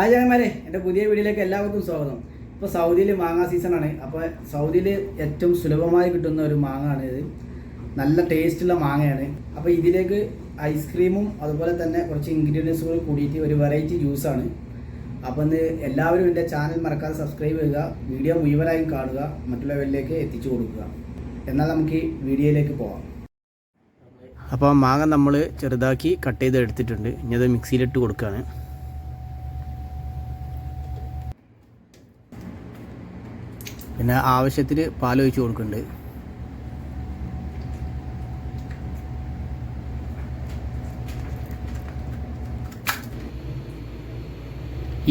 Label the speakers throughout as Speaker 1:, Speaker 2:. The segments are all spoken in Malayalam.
Speaker 1: ഹായ് ചങ്ങന്മാരെ എന്റെ പുതിയ വീഡിയോയിലേക്ക് എല്ലാവർക്കും സ്വാഗതം. ഇപ്പോൾ സൗദിയിൽ മാങ്ങ സീസണാണ് അപ്പോൾ സൗദിയിൽ ഏറ്റവും സുലഭമായി കിട്ടുന്ന ഒരു മാങ്ങയാണ് ഇത്. നല്ല ടേസ്റ്റുള്ള മാങ്ങയാണ്. അപ്പോൾ ഇതിലേക്ക് ഐസ്ക്രീമും അതുപോലെ തന്നെ കുറച്ച് ഇൻഗ്രീഡിയൻസുകൾ കൂടിയിട്ട് ഒരു വെറൈറ്റി ജ്യൂസാണ് അപ്പോൾ ഇന്ന് എല്ലാവരും എന്റെ ചാനൽ മറക്കാതെ സബ്സ്ക്രൈബ് ചെയ്യുക വീഡിയോ മുഴുവനായും കാണുക മറ്റുള്ളവരിലേക്ക് എത്തിച്ചു കൊടുക്കുക. എന്നാൽ നമുക്ക് ഈ വീഡിയോയിലേക്ക് പോവാം. അപ്പോൾ മാങ്ങ നമ്മൾ ചെറുതാക്കി കട്ട് ചെയ്ത് എടുത്തിട്ടുണ്ട്. ഇനി അത് മിക്സിയിലിട്ട് കൊടുക്കുകയാണ്. പിന്നെ ആവശ്യത്തിന് പാലൊഴിച്ച് കൊടുക്കുന്നുണ്ട്.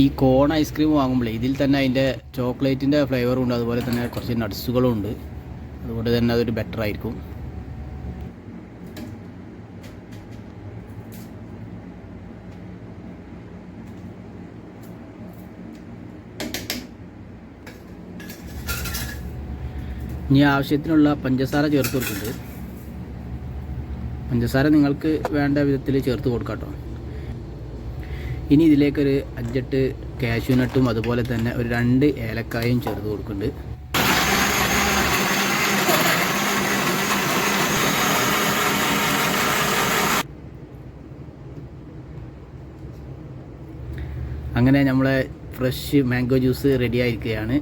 Speaker 1: ഈ കോൺ ഐസ്ക്രീം വാങ്ങുമ്പോൾ ഇതിൽ തന്നെ അതിന്റെ ചോക്ലേറ്റിന്റെ ഫ്ലേവറും ഉണ്ട് അതുപോലെ തന്നെ കുറച്ച് നട്ട്സുകളും ഉണ്ട്. അതുകൊണ്ട് തന്നെ അതൊരു ബെറ്റർ ആയിരിക്കും. ഇനി ആവശ്യത്തിനുള്ള പഞ്ചസാര ചേർത്ത് കൊടുക്കുന്നുണ്ട് പഞ്ചസാര നിങ്ങൾക്ക് വേണ്ട വിധത്തിൽ ചേർത്ത് കൊടുക്കാം ഇനി ഇതിലേക്കൊരു അഞ്ചെട്ട് കാഷ്യൂനട്ടും അതുപോലെ തന്നെ ഒരു രണ്ട് ഏലക്കായും ചേർത്ത് കൊടുക്കുന്നുണ്ട്. അങ്ങനെ നമ്മളെ ഫ്രഷ് മാംഗോ ജ്യൂസ് റെഡി ആയിരിക്കുകയാണ്.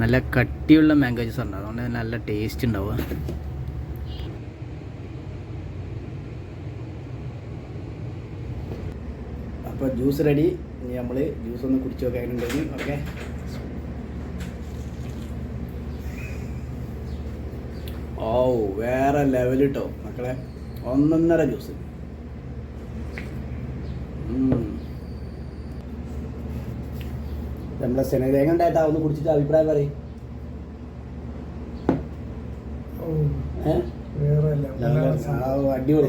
Speaker 1: നല്ല കട്ടിയുള്ള മാംഗോ ജ്യൂസ് ഉണ്ടാവും അതുകൊണ്ട് നല്ല ടേസ്റ്റ് ഉണ്ടാവുക. അപ്പോൾ ജ്യൂസ് റെഡി ഇനി നമ്മൾ ജ്യൂസ് ഒന്ന് കുടിച്ച് നോക്കാനുണ്ടെങ്കിൽ ഓക്കെ. ഓ വേറെ ലെവൽ കേട്ടോ മക്കളെ. ഒന്നൊന്നര ജ്യൂസ് നമ്മളെ സെനഗ്രേഖ ഉണ്ടായിട്ട് ഒന്ന് കുടിച്ചിട്ട് അഭിപ്രായം പറയും. അടിപൊളി